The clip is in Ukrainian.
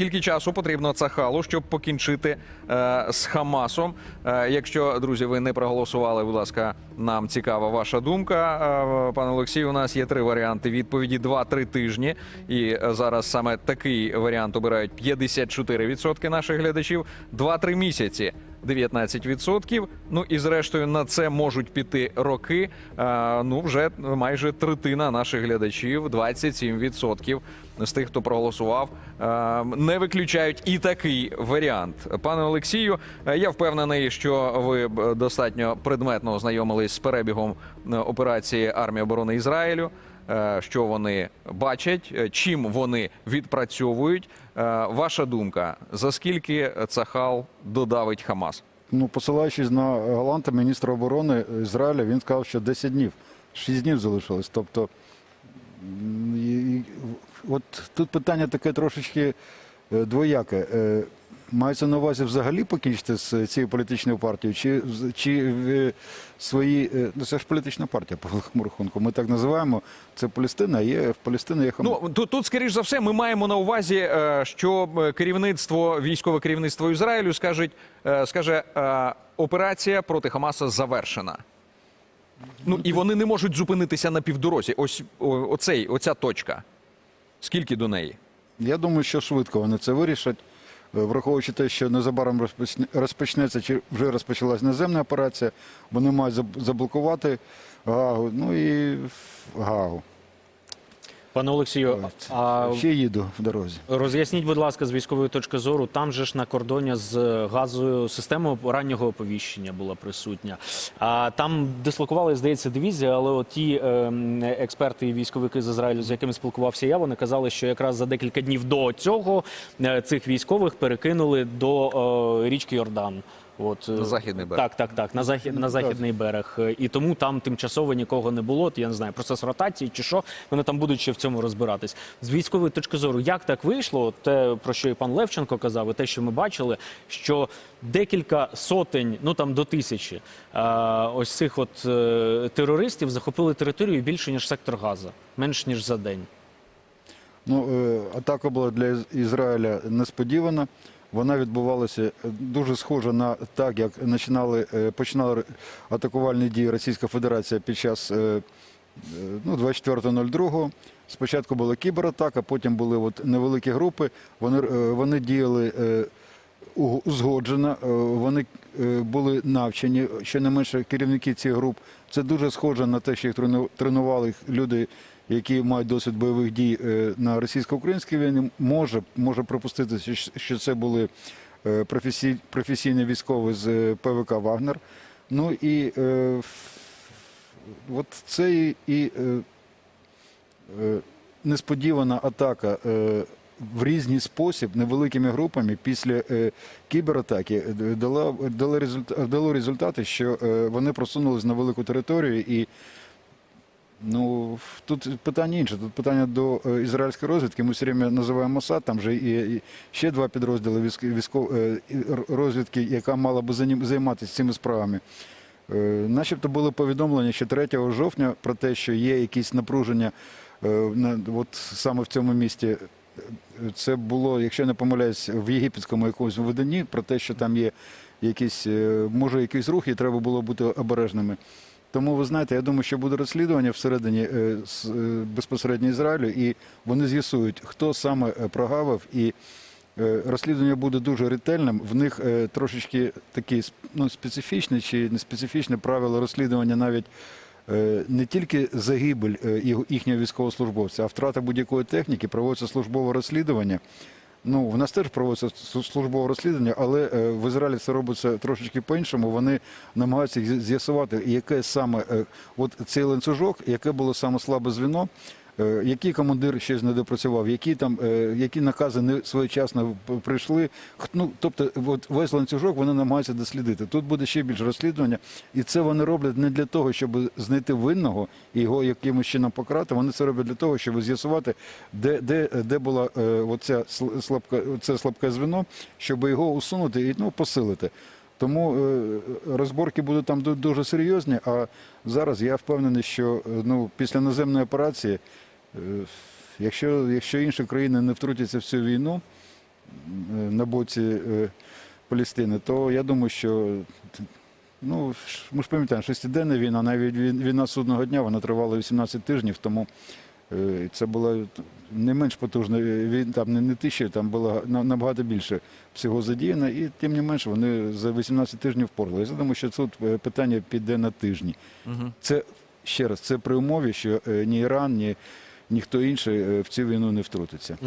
скільки часу потрібно Цахалу, щоб покінчити е, з Хамасом? Е, якщо друзі, ви не проголосували, будь ласка, нам цікава ваша думка. Е, пане Олексій. у нас є три варіанти відповіді: 2-3 тижні. І е, зараз саме такий варіант обирають 54% наших глядачів. 2-3 місяці. 19%. Ну і зрештою на це можуть піти роки. Ну вже майже третина наших глядачів, 27% з тих, хто проголосував, не виключають і такий варіант. Пане Олексію, я впевнений, що ви достатньо предметно ознайомились з перебігом е, операції армії оборони Ізраїлю. Е, Що вони бачать, е, чим вони відпрацьовують. Е, Ваша думка, за скільки Цахал додавить Хамас? Ну, посилаючись на Галанта, міністра оборони Ізраїля, він сказав, що 10 днів, 6 днів залишилось. Тобто, і, і, от тут питання таке трошечки двояке. Е, Мається на увазі взагалі покінчити з цією політичною партією, чи, чи в свої. е, Ну, це ж політична партія, по великому рахунку. Ми так називаємо. Це Палестина, є в Палестині є Хамас. Ну тут, тут, скоріш за все, ми маємо на увазі, е, що е, керівництво, військове керівництво Ізраїлю скажуть, е, скаже, е, операція проти Хамаса завершена. Ну і вони не можуть зупинитися на півдорозі. Ось оцей, оця точка. Скільки до неї? Я думаю, що швидко вони це вирішать, Е, враховуючи те, що незабаром розпочне- розпочнеться чи вже розпочалась наземна операція, вони мають заб- заблокувати Гагу. Ну і Гагу. Пане Олексію, а Ще їду в дорозі. роз'ясніть, будь ласка, з військової точки зору, там же ж на кордоні з газою система раннього оповіщення була присутня. А там дислокували, здається, дивізія, але от ті ем, експерти і військовики з Ізраїлю, з якими спілкувався я, вони казали, що якраз за декілька днів до цього е, цих військових перекинули до е, річки Йордан. От, е, На західний берег. Так, так, так, на, захід, на західний берег. І тому там тимчасово нікого не було. Я не знаю, процес ротації чи що. Вони там будуть ще в цьому розбиратись. З військової точки зору, як так вийшло? Те, про що і пан Левченко казав, і те, що ми бачили, що декілька сотень, ну там до тисячі, е, ось цих от е, терористів захопили територію більше ніж сектор Газа, менш ніж за день. Ну, е, атака була для Ізраїля несподівана. Вона відбувалася е, дуже схоже на так, як починали, е, починали атакувальні дії Російська Федерація під час е, ну, 24.02. Спочатку була кібератака, потім були от невеликі групи. Вони, вони діяли узгоджено, е, вони е, були навчені, щонайменше керівники цих груп. Це дуже схоже на те, що їх тренували люди, які мають досвід бойових дій е, на російсько-українській війні. Може, може припустити, що- що це були професійні військові з ПВК Вагнер. Ну і от це і, несподівана атака в різний спосіб невеликими групами після е, кібератаки е, результат, дало результати, що е, вони просунулись на велику територію і. Ну, тут питання інше. Тут питання до е, ізраїльської розвідки. Ми все время називаємо Мосад, там же і, ще два підрозділи військ, військов, е, розвідки, яка мала би займатися цими справами. Е, Начебто були повідомлення ще 3 жовтня про те, що є якісь напруження на, от саме в цьому місті. Це було, якщо я не помиляюсь, в єгипетському якомусь виданні про те, що там є якісь, е, може, якийсь рух, і треба було бути обережними. Тому ви знаєте, я думаю, що буде розслідування всередині е, е, безпосередньо Ізраїлю, і вони з'ясують, хто саме прогавив, і розслідування буде дуже ретельним. В них трошечки такі ну, специфічні чи не специфічні правила розслідування навіть. Е, Не тільки загибель е, їхнього військовослужбовця, а втрата будь-якої техніки проводиться службове розслідування. Ну, в нас теж проводиться службове розслідування, але е, в Ізраїлі це робиться трошечки по-іншому. Вони намагаються з'ясувати, яке саме от цей ланцюжок, яке було саме слабе звіно, який командир щось не допрацював, які там е, які накази не своєчасно прийшли. Ну, тобто, от весь ланцюжок вони намагаються дослідити. Тут буде ще більше розслідування, і це вони роблять не для того, щоб знайти винного і його якимось чином покарати. Вони це роблять для того, щоб з'ясувати, де, де, де була е, оця слабка, це слабке звіно, щоб його усунути і ну, посилити. Тому е, розборки будуть там ду- дуже серйозні. А зараз я впевнений, що е, ну, після наземної операції, е, якщо, якщо інші країни не втрутяться в цю війну, на боці е, Палестини, то я думаю, що ну, ми ж пам'ятаємо, шестиденна війна, навіть війна судного дня, вона тривала 18 тижнів, тому е, це була не менш потужна війна, там не, тисяча, там було набагато більше всього задіяно, і тим не менш вони за 18 тижнів впоралися. Я думаю, що тут е, питання піде на тижні. Це ще раз, це при умові, що е, ні Іран, ні ніхто інший е, в цю війну не втрутиться.